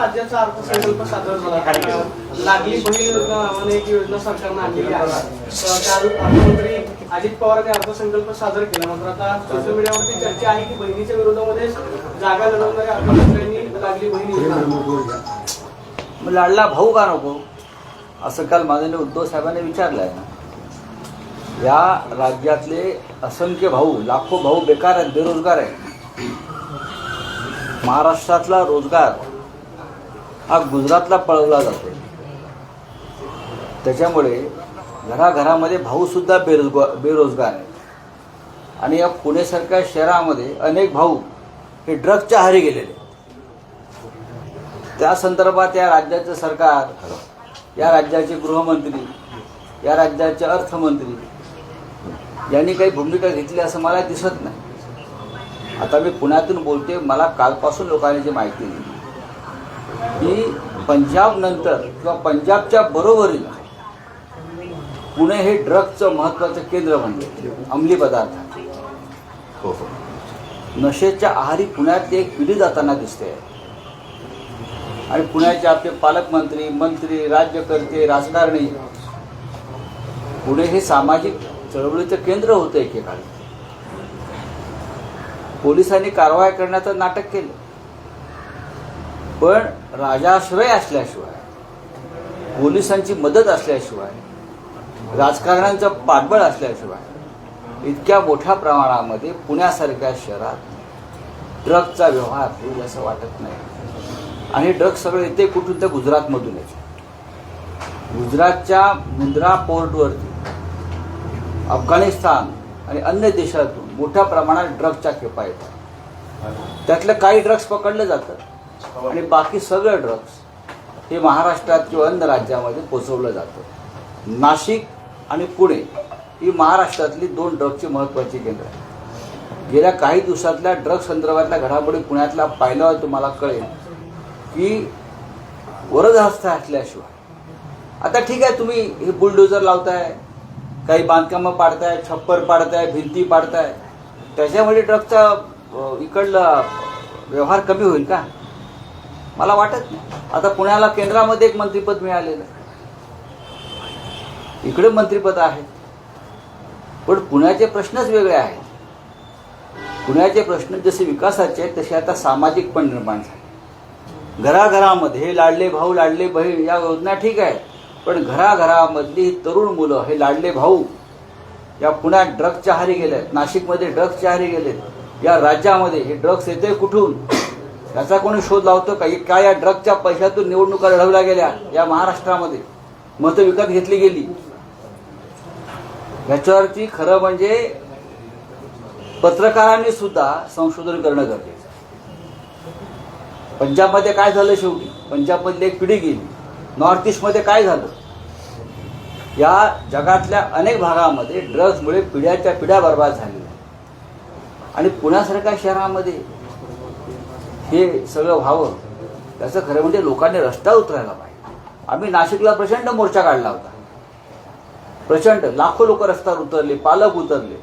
राज्याचा अर्थसंकल्प सादर झाला. लागली बहीण योजना नावाने एक योजना सरकारनं आणलेली आहे. तर अर्थमंत्री अजित पवारांनी अर्थसंकल्प सादर केला. मात्र आता सोशल मीडियावरती चर्चा आहे की बहिणीच्या विरोधामध्ये जागा लढवणाऱ्या अर्थमंत्र्यांनी लागली बहीण योजना. मग लाडला भाऊ का नको? असं काल माननीय उद्धव साहेबांनी विचारलं आहे ना. या राज्यातले असंख्य भाऊ लाखो भाऊ बेकार आहेत बेरोजगार आहेत. महाराष्ट्रातला रोजगार हा गुजरातला पळवला जातो त्याच्यामुळे घराघरामध्ये भाऊसुद्धा बेरोजगार बेरोजगार आहेत आणि या पुणेसारख्या शहरामध्ये अनेक भाऊ हे ड्रग्सच्या आहारी गेलेले आहेत. त्या संदर्भात या राज्याचं सरकार या राज्याचे गृहमंत्री या राज्याचे अर्थमंत्री यांनी काही भूमिका घेतली असं मला दिसत नाही. आता मी पुण्यातून बोलते मला कालपासून लोकांनी जी माहिती दिली. की पंजाब नंतर किंवा पंजाबच्या बरोबरीला पुणे हे ड्रग्जचं महत्त्वाचं केंद्र बनले. अंमली पदार्थ. नशेच्या आहारी पुण्यात एक पिढी जाताना दिसते. आणि पुण्याचे आपले पालकमंत्री मंत्री राज्यकर्ते राजकारणी पुणे हे सामाजिक चळवळीचं केंद्र होतं एकेकाळी. पोलिसांनी कारवाई करण्याचं नाटक केलं. पण राजाश्रय असल्याशिवाय पोलिसांची मदत असल्याशिवाय राजकारण्यांचं पाठबळ असल्याशिवाय इतक्या मोठ्या प्रमाणामध्ये पुण्यासारख्या शहरात ड्रगचा व्यवहार होईल असं वाटत नाही. आणि ड्रग सगळं येते कुठून तर गुजरातमधून येते गुजरातच्या मुंद्रा पोर्टवरती अफगाणिस्तान आणि अन्य देशातून मोठ्या प्रमाणात ड्रग्सच्या खेपा येतात. त्यातलं काही ड्रग्स पकडलं जातं. आणि बाकी सगळं ड्रग्स हे महाराष्ट्रात किंवा अन्य राज्यामध्ये पोचवलं जातं. नाशिक आणि पुणे ही महाराष्ट्रातली दोन ड्रग्सची महत्त्वाची केंद्र आहेत. गेल्या काही दिवसातल्या ड्रग संदर्भातल्या घडामोडी पुण्यातला पाहिल्यावर तुम्हाला कळेल की वरदहस्त असल्याशिवाय. आता ठीक आहे तुम्ही हे बुलडोजर लावताय काही बांधकामं पाडताय छप्पर पाडताय भिंती पाडताय. त्याच्यामुळे ड्रगचा इकडला व्यवहार कमी होईल का? मला वाटत नाही. आता पुण्याला केंद्रामध्ये एक मंत्रीपद मिळालेलं आहे. इकडे मंत्रिपद आहेत पण पुण्याचे प्रश्नच वेगळे आहेत. पुण्याचे प्रश्न जसे विकासाचे आहेत तसे आता सामाजिक पण निर्माण झाले. घराघरामध्ये हे लाडले भाऊ लाडले बहीण या योजना ठीक आहे पण घराघरामधली तरुण मुलं हे लाडले भाऊ या पुण्यात ड्रग्सच्या हारी आहेत नाशिकमध्ये ड्रग्सच्या हारी गेलेत. या राज्यामध्ये हे ड्रग्स येते कुठून? याचा कोणी शोध लावतो का? काय या ड्रगच्या पैशातून निवडणुका लढवल्या गेल्या या महाराष्ट्रामध्ये? मतं विकत घेतली गेली. याच्यावरती खरं म्हणजे पत्रकारांनी सुद्धा संशोधन करणं गरजेचं पंजाबमध्ये काय झालं शेवटी? पंजाबमधली एक पिढी गेली. नॉर्थ ईस्टमध्ये काय झालं? या जगातल्या अनेक भागामध्ये ड्रग्जमुळे पिढ्याच्या पिढ्या बर्बाद झालेल्या आणि पुण्यासारख्या शहरामध्ये हे सगळं व्हावं. त्याचं खरं म्हणजे लोकांनी रस्त्यावर उतरायला पाहिजे. आम्ही नाशिकला प्रचंड मोर्चा काढला होता. प्रचंड लाखो लोक रस्त्यावर उतरले पालक उतरले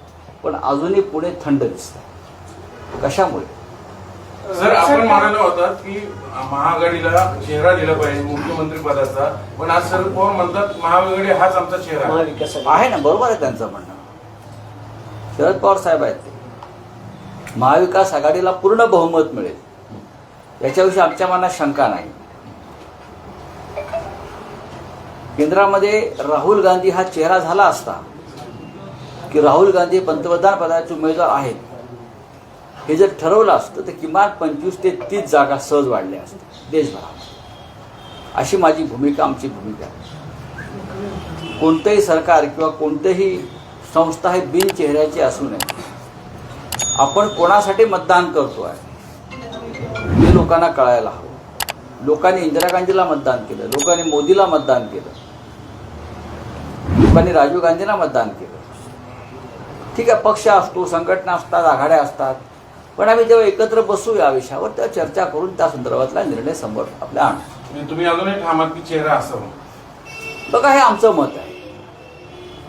पण अजूनही पुणे थंड दिसत कशामुळे? सर आपण म्हणालो होतात की महाआघाडीला चेहरा दिला पाहिजे मुख्यमंत्री पदाचा. पण आज शरद पवार म्हणतात महाआघाडी हाच आमचा चेहरा आहे. आहे ना बरोबर आहे त्यांचं म्हणणं. शरद पवार साहेब आहेत ते. महाविकास आघाडीला पूर्ण बहुमत मिळेल. याच्याविषयी आमच्या मनात शंका नाही. केंद्रामध्ये राहुल गांधी हा चेहरा झाला असता की राहुल गांधी पंतप्रधान पदाचे उमेदवार आहेत हे जर ठरवलं असतं तर किमान पंचवीस ते तीस जागा सहज वाढल्या असत्या देशभरात अशी माझी भूमिका आमची भूमिका. आहे कोणतंही सरकार किंवा कोणतेही संस्था हे बिनचेहऱ्याची असू नये. आपण कोणासाठी मतदान करतो आहे लोकांना कळायला हवं. लोकांनी इंदिरा गांधीला मतदान केलं लोकांनी मोदीला मतदान केलं लोकांनी राजीव गांधीला मतदान केलं. ठीक आहे पक्ष असतो संघटना असतात आघाड्या असतात पण आम्ही जेव्हा एकत्र बसू या विषयावर तेव्हा चर्चा करून त्या संदर्भातला निर्णय समोर आपल्या आणू. तुम्ही अजूनही ठामात की चेहरा असावा बघा हे आमचं मत आहे.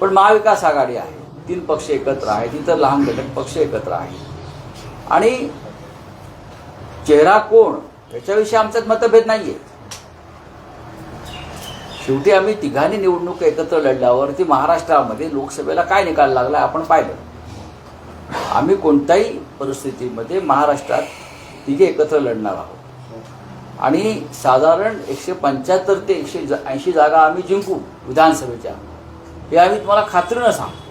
पण महाविकास आघाडी आहे. तीन पक्ष एकत्र आहेत इतर लहान घटक पक्ष एकत्र आहेत. आणि चेहरा कोण? याच्याविषयी आमच्यात मतभेद नाहीये. शेवटी आम्ही तिघांनी निवडणूक एकत्र लढल्यावर ती महाराष्ट्रामध्ये लोकसभेला काय निकाल लागला आपण पाहिलं. आम्ही कोणत्याही परिस्थितीमध्ये महाराष्ट्रात तिघे एकत्र लढणार आहोत. आणि साधारण एकशे पंच्याहत्तर ते एकशे ऐंशी जागा आम्ही जिंकू विधानसभेच्या. हे आम्ही तुम्हाला खात्रीनं सांगतो.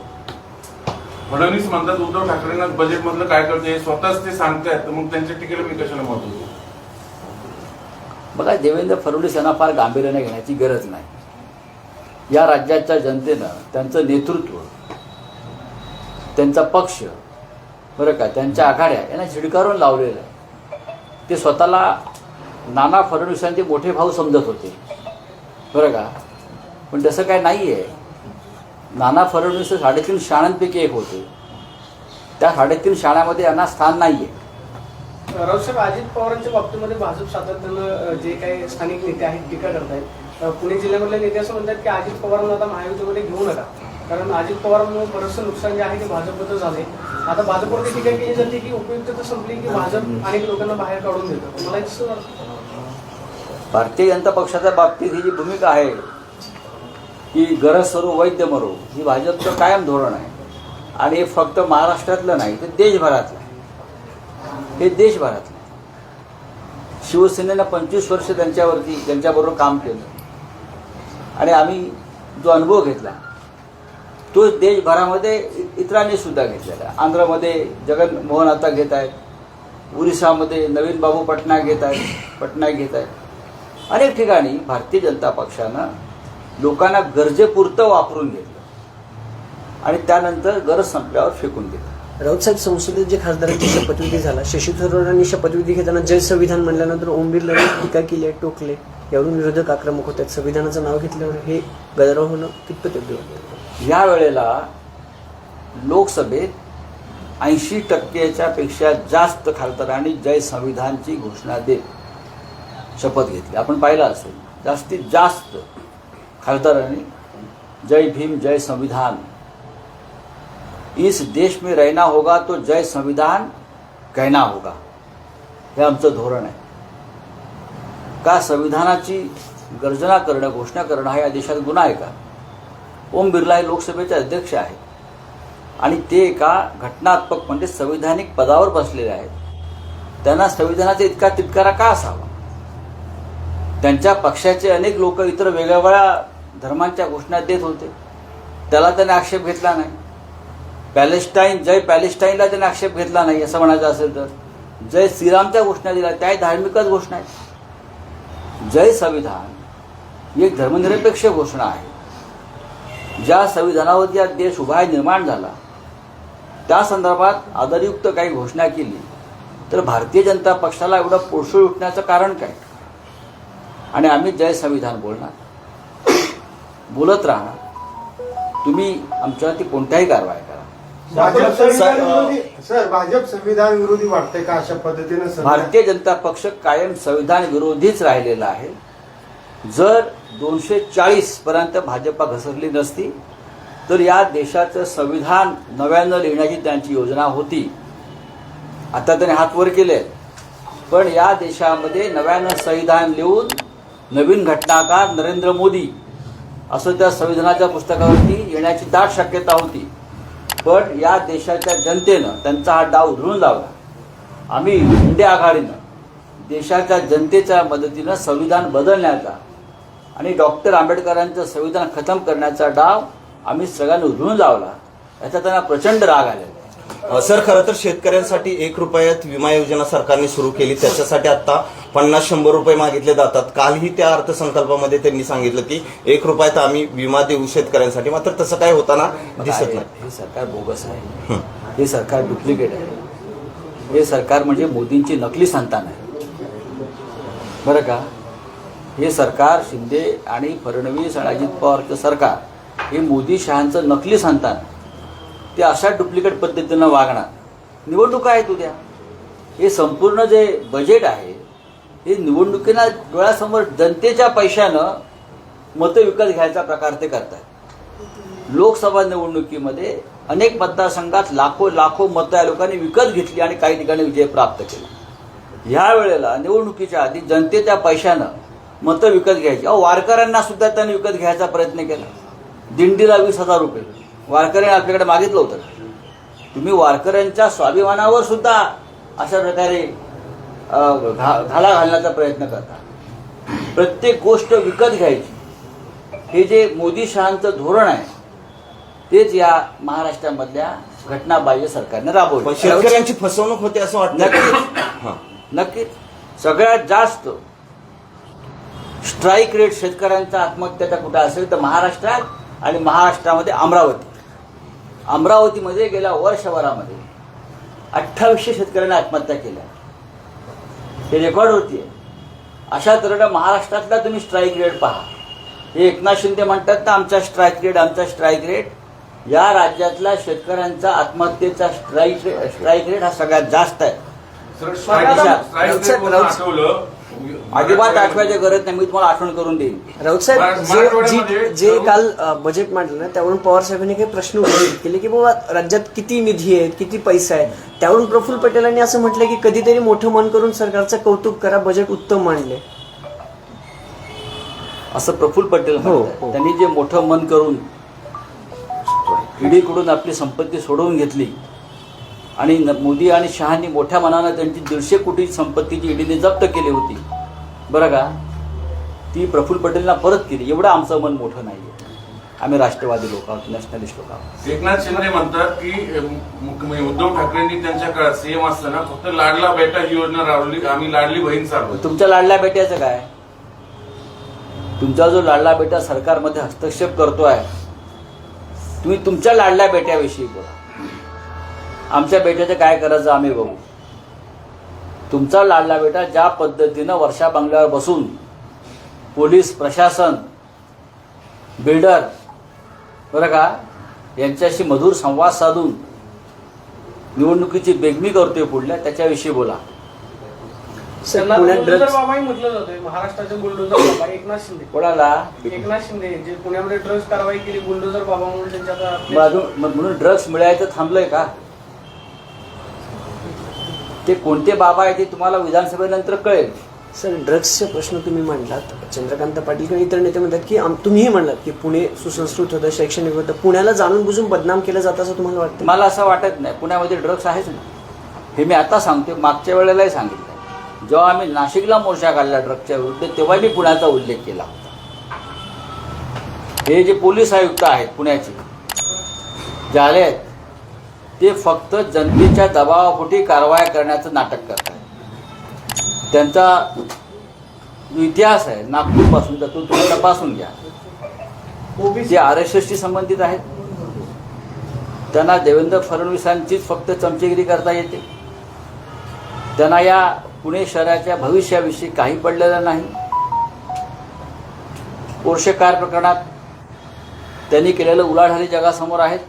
फडणवीस म्हणतात उद्धव ठाकरेंना बजेट मधलं काय करते स्वतःच ते सांगतायत तर मग त्यांच्या टीकेला मी कशाला मत होतो बघा देवेंद्र फडणवीस यांना फार गांभीर्याने घेण्याची गरज नाही. या राज्याच्या जनतेनं त्यांचं नेतृत्व त्यांचा पक्ष बरं का त्यांच्या आघाड्या यांना झिडकारून लावलेलं आहे. ते स्वतःला नाना फडणवीसांचे मोठे भाऊ समजत होते. बरं का पण तसं काय नाही आहे नाना फडणवीस हे साडेतीन शाळांपैकी एक होते. त्या साडेतीन शाळामध्ये यांना स्थान नाही आहे रावसाहेब अजित पवारांच्या बाबतीमध्ये भाजप सातत्यानं जे काही स्थानिक नेते आहेत टीका करतायत. अ, पुणे जिल्ह्यामधले नेते असं म्हणतात की अजित पवारांना आता महायुतीमध्ये घेऊ नका. कारण अजित पवारांमुळे बरंचसं नुकसान जे आहे ते भाजपचं झालंय. आता भाजपवरती टीका केली जाते की उपयुक्तता संपली की भाजप अनेक लोकांना बाहेर काढून देतं. मला. भारतीय जनता पक्षाच्या बाबतीत ही जी भूमिका आहे की गरज सरो वैद्य मरो ही भाजपचं कायम धोरण आहे. आणि हे फक्त महाराष्ट्रातलं नाही तर देशभरातलं आहे. हे देशभरातलं शिवसेनेनं पंचवीस वर्ष त्यांच्यावरती त्यांच्याबरोबर काम केलं. आणि आम्ही जो अनुभव घेतला तो देशभरामध्ये इतरांनी सुद्धा घेतलेला आहे. आंध्रमध्ये जगनमोहन आता घेत आहेत. उरिसामध्ये नवीन बाबू पटनायक घेत आहेत पटनायक घेत आहेत. अनेक ठिकाणी भारतीय जनता पक्षानं लोकांना गरजेपुरतं वापरून घेतलं. आणि त्यानंतर गरज संपल्यावर फेकून दिलं. राऊत साहेब संसदेत जे खासदारांची शपथविधी झाला शशी थरूरांनी शपथविधी घेताना जय संविधान म्हणल्यानंतर ओम बिर्लांनी टीका केली आहे टोकले. यावरून विरोधक आक्रमक होत आहेत संविधानाचं नाव घेतल्यावर हे गदारोळ होणं कितपत योग्य वाटतं या वेळेला लोकसभेत ऐंशी टक्केच्या पेक्षा जास्त खासदारांनी जय संविधानची घोषणा देत शपथ घेतली. आपण पाहिलं असेल जास्तीत जास्त खासदारांनी जय भीम जय संविधान। इस देश में रहना होगा तो जय संविधान कहना होगा। हे आमचं धोरण आहे का संविधानाची गर्जना करणं घोषणा करणं हा या देशात गुन्हा आहे का? ओम बिर्ला हे लोकसभेचे अध्यक्ष आहेत आणि ते एका घटनात्मक म्हणजे संविधानिक पदावर बसलेले आहेत. त्यांना संविधानाचा इतका तितकारा का असावा? त्यांच्या पक्षाचे अनेक लोक इतर वेगळ्या धर्मांच्या घोषणा देत होते. त्याला त्याने आक्षेप घेतला नाही. पॅलेस्टाईन जय पॅलेस्टाईनला त्याने आक्षेप घेतला नाही असं म्हणायचं असेल तर. जय श्रीरामच्या घोषणा दिल्या त्याही धार्मिकच घोषणा आहेत. जय संविधान ही एक धर्मनिरपेक्ष घोषणा आहे. ज्या संविधानावरती हा देश उभा आहे, निर्माण झाला त्या संदर्भात आदरयुक्त काही घोषणा केली तर भारतीय जनता पक्षाला एवढं पोळसोळ उठण्याचं कारण काय? आणि आम्ही जय संविधान बोलणार. बोलत राहणार तुम्ही आमच्यावरती कोणत्याही कारवाई करा. भाजप संविधान विरोधी सर भाजप संविधान विरोधी वाटतंय का अशा पद्धतीनं भारतीय जनता पक्ष कायम संविधान विरोधीच राहिलेला आहे. जर दोनशे चाळीस पर्यंत भाजपा घसरली नसती तर या देशाचं संविधान नव्यानं लिहिण्याची त्यांची योजना होती. आता त्याने हात वर केले. पण या देशामध्ये नव्यानं संविधान लिहून नवीन घटनाकार नरेंद्र मोदी असं त्या संविधानाच्या पुस्तकावरती येण्याची दाट शक्यता होती. पण या देशाच्या जनतेनं त्यांचा हा डाव उधळून लावला. आम्ही इंडिया आघाडीनं देशाच्या जनतेच्या मदतीनं संविधान बदलण्याचा आणि डॉक्टर आंबेडकरांचं संविधान खतम करण्याचा डाव आम्ही सगळ्यांनी उधळून लावला. याचा त्यांना प्रचंड राग आलेला आहे. सर खरं तर शेतकऱ्यांसाठी एक रुपयात विमा योजना सरकारने सुरू केली. त्याच्यासाठी आता पन्नास शंभर रुपये मागितले जातात. कालही त्या अर्थसंकल्पामध्ये त्यांनी सांगितलं की एक रुपयात आम्ही विमा देऊ शेतकऱ्यांसाठी. मात्र तसं काय होताना दिसत नाही. हे सरकार बोगस आहे. हे. सरकार डुप्लिकेट आहे. हे सरकार म्हणजे मोदींची नकली संतान आहे. बरं का? हे सरकार शिंदे आणि फडणवीस आणि अजित पवारचं सरकार हे मोदी शहांचं नकली संतान आहे. ते अशा डुप्लिकेट पद्धतीनं वागणार. निवडणुका आहेत उद्या. हे संपूर्ण जे बजेट आहे हे निवडणुकीला डोळ्यासमोर जनतेच्या पैशानं मतं विकत घ्यायचा प्रकार ते करतात लोकसभा निवडणुकीमध्ये अनेक मतदारसंघात लाखो लाखो मतं या लोकांनी विकत घेतली आणि काही ठिकाणी विजय प्राप्त केला. ह्या वेळेला निवडणुकीच्या आधी जनतेच्या पैशानं मतं विकत घ्यायची. अहो वारकऱ्यांना सुद्धा त्यांनी विकत घ्यायचा प्रयत्न केला. दिंडीला वीस हजार रुपये. वारकऱ्यांनी आपल्याकडे मागितलं होतं. तुम्ही वारकऱ्यांच्या स्वाभिमानावर सुद्धा अशा प्रकारे घाला घालण्याचा प्रयत्न करता. प्रत्येक गोष्ट विकत घ्यायची. हे जे मोदी शहांचं धोरण आहे तेच या महाराष्ट्रामधल्या घटनाबाह्य सरकारने राबवलं. शेतकऱ्यांची फसवणूक होते असं वाटतं नक्कीच. नक्कीच. सगळ्यात जास्त स्ट्राईक रेट शेतकऱ्यांचा आत्महत्याचा कुठं असेल तर महाराष्ट्रात आणि महाराष्ट्रामध्ये अमरावती. अमरावतीमध्ये गेल्या वर्षभरामध्ये अठ्ठावीसशे शेतकऱ्यांनी आत्महत्या केल्या. हे रेकॉर्ड होतीये. अशा तऱ्हेनं महाराष्ट्रातला तुम्ही स्ट्राईक रेट पहा. हे एकनाथ शिंदे म्हणतात ना आमचा स्ट्राईक रेट आमचा स्ट्राईक रेट या राज्यातला शेतकऱ्यांचा आत्महत्येचा स्ट्राईक स्ट्राईक रेट हा सगळ्यात जास्त आहे. अजिबात आठवायची गरज नाही. मी तुम्हाला आठवण करून देईन. राऊत साहेब जे मराठवाड्यामध्ये जे- जे काल अ, बजेट मांडलं ना त्यावरून पवार साहेबांनी काही प्रश्न उपस्थित केले की बाबा राज्यात किती निधी आहे किती पैसा आहे त्यावरून प्रफुल्ल पटेलांनी असं म्हटलं की कधीतरी मोठं मन करून सरकारचं कौतुक करा बजेट उत्तम मांडले असं प्रफुल्ल पटेल हो, म्हणतात. हो. त्यांनी जे मोठं मन करून ईडीकडून आपली संपत्ती सोडवून घेतली आणि न- मोदी आणि शहानी मोठ्या मनानं त्यांची दीडशे कोटी संपत्ती जी ईडीने जप्त केली होती. बरं का? ती प्रफुल्ल पटेलला परत केली. एवढं आमचं मन मोठं नाही आम्ही राष्ट्रवादी लोक आहोत नॅशनलिस्ट लोक आहोत. एकनाथ शिंदे म्हणतात की उद्धव ठाकरेंनी त्यांच्या काळात सीएम असताना फक्त लाडला बेटा ही योजना राबवली आम्ही लाडली बहीण चालवली. तुमच्या लाडल्या बेट्याचं काय? तुमचा जो लाडला बेटा सरकारमध्ये हस्तक्षेप करतोय तुम्ही तुमच्या लाडल्या बेट्याविषयी बोला. आमच्या बेट्याचं काय करायचं आम्ही बघू. तुमचा लाडला बेटा ज्या पद्धतीनं वर्षा बंगल्यावर बसून पोलीस प्रशासन बिल्डर बरं का यांच्याशी मधुर संवाद साधून निवडणुकीची बेगमी करतोय पुढल्या त्याच्याविषयी बोला. ड्रग्ज महाराष्ट्राचे बुलडोझर बाबा एकनाथ शिंदे. कोणाला? एकनाथ शिंदे जे पुण्यामध्ये ड्रग्ज कारवाई केली बुलडोझर बाबा म्हणून त्यांच्या म्हणून ड्रग्स मिळायचं थांबलंय का? ते कोणते बाबा आहे ते तुम्हाला विधानसभेनंतर कळेल. सर ड्रग्सचा प्रश्न तुम्ही मांडलात चंद्रकांत पाटील किंवा इतर नेते म्हणतात की तुम्हीही म्हणलात की पुणे सुसंस्कृत होतं शैक्षणिक होतं. पुण्याला जाणून बुजून बदनाम केलं जातं असं तुम्हाला वाटतं? मला असं वाटत नाही. पुण्यामध्ये ड्रग्स आहेच ना. हे मी आता सांगतो मागच्या वेळेलाही सांगितलं. जेव्हा आम्ही नाशिकला मोर्चा काढला ड्रग्सच्या विरुद्ध तेव्हा मी पुण्याचा उल्लेख केला होता. हे जे पोलीस आयुक्त आहेत पुण्याचे जे आले आहेत ते फक्त जनतेच्या दबावापोटी कारवाया करण्याचं नाटक करतात. त्यांचा जो इतिहास आहे नागपूरपासूनचा तो तुम्ही तपासून घ्या. जे आर एस एसशी संबंधित आहेत त्यांना देवेंद्र फडणवीसांचीच फक्त चमचेगिरी करता येते. त्यांना या पुणे शहराच्या भविष्याविषयी काही पडलेलं नाही. पोर्शे प्रकरणात त्यांनी केलेलं उलाढाली जगासमोर आहेत.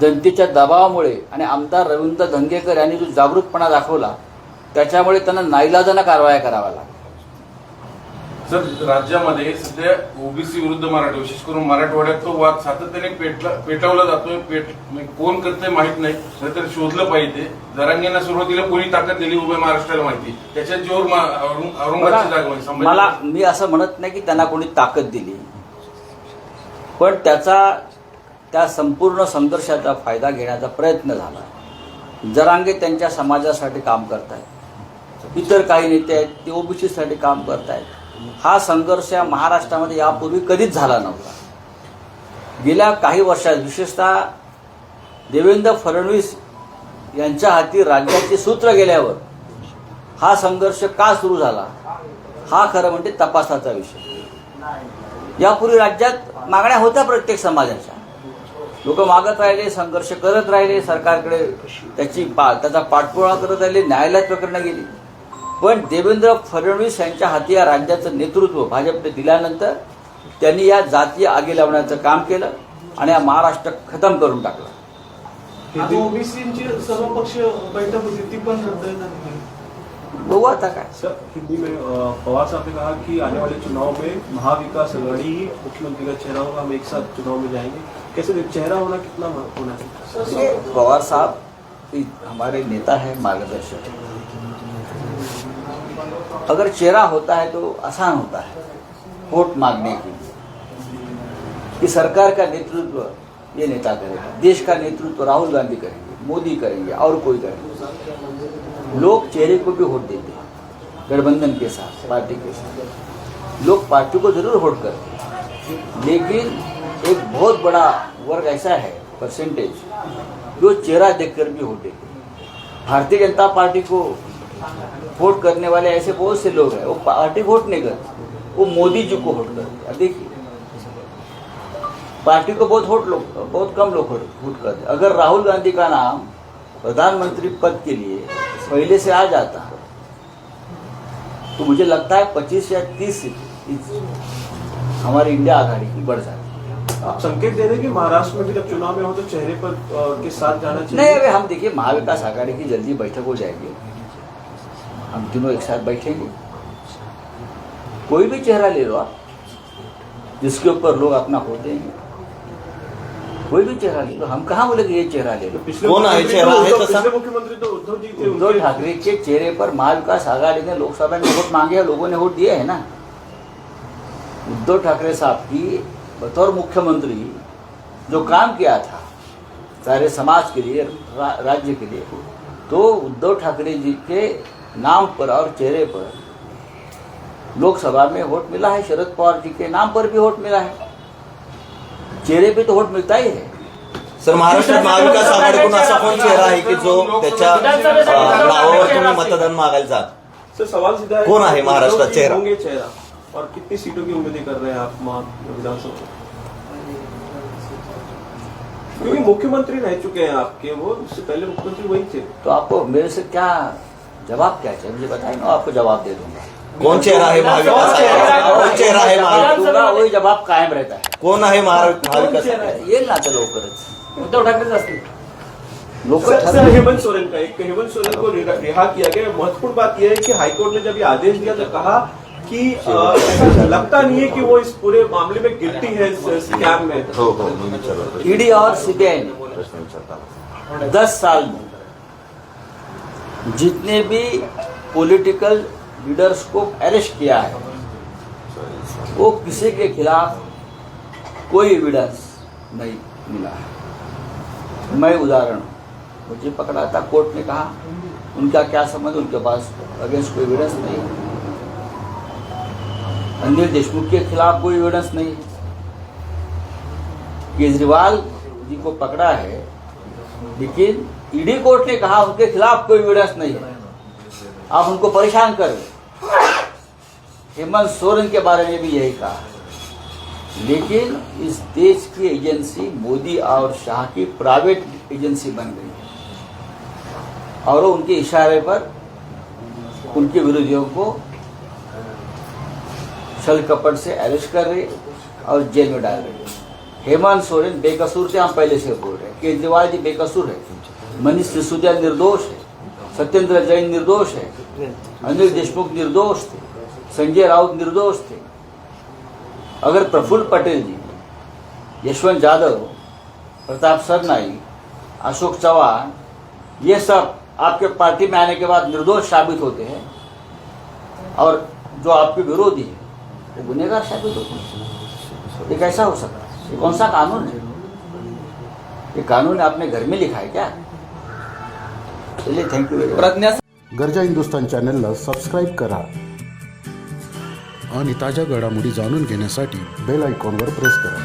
जनतेच्या दबावामुळे आणि आमदार रवींद्र धंगेकर यांनी जो जागृतपणा दाखवला त्याच्यामुळे त्यांना नाईलाजानं कारवाया कराव्या लागल्या सर राज्यामध्ये सध्या ओबीसी विरुद्ध मराठा विशेष करून मराठवाड्यात तो वाद सातत्याने पेटला पेटवला जातोय. पेट म्हणजे कोण करतंय माहीत नाही. तर शोधलं पाहिजे. जरांगेंना सुरुवातीला कोणी ताकद दिली उभ्या महाराष्ट्राला माहिती. त्याच्यात जोर औरंगाबादची मला मी असं म्हणत नाही की त्यांना कोणी ताकद दिली. पण त्याचा त्या संपूर्ण संघर्षाचा फायदा घेण्याचा प्रयत्न झाला. जरांगे त्यांच्या समाजासाठी काम करत आहेत इतर काही नेते आहेत ते ओबीसीसाठी काम करत आहेत हा संघर्ष या महाराष्ट्रामध्ये यापूर्वी कधीच झाला नव्हता. गेल्या काही वर्षात विशेषतः देवेंद्र फडणवीस यांच्या हाती राज्याचे सूत्र गेल्यावर हा संघर्ष का सुरू झाला? हा खरं म्हणजे तपासाचा विषय. यापूर्वी राज्यात मागण्या होत्या प्रत्येक समाजाच्या. लोक मागत राहिले संघर्ष करत राहिले सरकारकडे त्याची पा त्याचा पाठपुरावा करत राहिले न्यायालयात प्रकरणं गेली. पण देवेंद्र फडणवीस यांच्या हाती या राज्याचं नेतृत्व भाजपने दिल्यानंतर त्यांनी या जातीय आगी लावण्याचं काम केलं आणि हा महाराष्ट्र खतम करून टाकला. ओबीसीची सर्वपक्षीय बैठक होती ती पण रद्द झाली. बघू आता काय. सर हिंदी में अ, पवार साहब ने कहा कि आने वाले चुनाव में महाविकास अघाड़ी ही मुख्यमंत्री का चेहरा होगा हम एक साथ चुनाव में जाएंगे। कैसे चेहरा होना कितना महत्वपूर्ण है? देखिए, पवार साहब हमारे नेता है मार्गदर्शक अगर चेहरा होता है तो आसान होता है वोट मांगने के लिए। कि सरकार का नेतृत्व ये नेता करेगा देश का नेतृत्व राहुल गांधी करेंगे मोदी करेंगे और कोई करेंगे। लोग चेहरे को भी वोट देते हैं गठबंधन के साथ पार्टी के साथ। लोग पार्टी को ज़रूर वोट करते हैं। लेकिन एक बहुत बड़ा वर्ग ऐसा है परसेंटेज जो चेहरा देखकर भी वोट देते हैं। भारतीय जनता पार्टी को वोट करने वाले ऐसे बहुत से लोग हैं, वो पार्टी वोट नहीं करते, वो मोदी जी को वोट करते देखिए, पार्टी को बहुत वोट लोग, बहुत कम लोग वोट वोट करते अगर राहुल गांधी का नाम प्रधानमंत्री पद के लिए पहले से आ जाता तो मुझे लगता है 25 या 30 सीट हमारी इंडिया आघाड़ी की बढ़ जाती। आप संकेत दे रहे कि महाराष्ट्र में भी जब चुनाव में हो तो चेहरे पर के साथ जाना चाहिए। नहीं अभी हम देखिए महाविकास आघाड़ी की जल्दी बैठक हो जाएगी। हम तीनों एक साथ बैठेंगे। कोई भी चेहरा ले लो आप जिसके ऊपर लोग अपना वोट देंगे। कोई भी चेहरा ले लो। हम कहाँ बोले ये चेहरा ले लो? पिछले कौन? मुख्यमंत्री चेहरा तो आहे उद्धव- मुख्यमंत्री तो उद्धव जी थे उद्धव ठाकरे के चेहरे पर महाविकास आघाड़ी ने लोकसभा में वोट मांगे हैं लोगों ने वोट दिए है ना? उद्धव ठाकरे साहब की बतौर मुख्यमंत्री जो काम किया था सारे समाज के लिए रा, राज्य के लिए तो उद्धव ठाकरे जी के नाम पर और चेहरे पर लोकसभा में वोट मिला है शरद पवार जी के नाम पर भी वोट मिला है। चेहरे पे तो वोट मिलता ही है। सर महाराष्ट्रात महाविकास आघाडीकडून असा कोण चेहरा आहे की जो त्याच्या नावावर तुम्ही मतदान मागायला जात? सर सवाल सीधा है कौन है कि महाराष्ट्र उद्धव चेहरा? और कितनी सीटों की उम्मीदें कर रहे हैं आप महा विधानसभा? क्योंकि मुख्यमंत्री रह चुके हैं आपके वो उससे पहले मुख्यमंत्री वही थे। तो आपको मेरे से क्या जवाब क्या चाहिए? मुझे बताइए ना आपको जवाब दे दूँगा। कोण चेहरा महाविकास? आघाडीचा चेहरा आहे महाविकास? वही जवाब कायम रहता है। कोण आहे महारा- महाविकास येईल ना आता लवकरच उद्धव ठाकरेच असतील सर सर, हेमंत सोरेन का एक हेमंत सोरेन को रिहा रिहा किया गया। महत्वपूर्ण बात यह है कि हाईकोर्ट ने जब ये आदेश दिया तो कहा कि लगता नहीं है कि वो इस पूरे मामले में गिल्टी है इस स्कैम में? हो हो ईडी और सीबीआई ने दस साल में जितने भी पॉलिटिकल लीडर्स को अरेस्ट किया है वो किसी के खिलाफ कोई एविडेंस नहीं मिला है। मैं उदाहरण हूँ। मुझे पकड़ा था कोर्ट ने कहा उनका क्या संबंध उनके पास अगेंस्ट कोई एविडेंस नहीं है। अनिल देशमुख के खिलाफ कोई एविडेंस नहीं केजरीवाल जी को पकड़ा है, लेकिन ईडी कोर्ट ने कहा उनके खिलाफ कोई एविडेंस नहीं है। आप उनको परेशान कर। हेमंत सोरेन के बारे में भी यही कहा। लेकिन इस देश की एजेंसी मोदी और शाह की प्राइवेट एजेंसी बन गई है। और उनके इशारे पर उनके विरोधियों को छल कपट से अरेस्ट कर रहे और जेल में डाल रही। हेमंत सोरेन बेकसूर थे हम पहले से बोल रहे हैं। केजरीवाल जी बेकसूर है। मनीष सिसोदिया निर्दोष है। सत्येंद्र जैन निर्दोष है। अनिल देशमुख निर्दोष थे। संजय राउत निर्दोष थे। अगर प्रफुल्ल पटेल जी, यशवंत यादव प्रताप सरनाई, अशोक चौहान, ये सब आपके पार्टी में आने के बाद निर्दोष साबित होते हैं और जो आपके विरोधी है वो गुनेगार साबित होते हैं ये कैसा हो सकता है? ये कौन सा कानून है? ये कानून आपने घर में लिखा है क्या? चलिए थैंक यू वेरी मच गरजा हिंदुस्तान चॅनलला सबस्क्राईब करा आणि ताज्या घडामोडी जाणून घेण्यासाठी बेल आयकॉनवर प्रेस करा.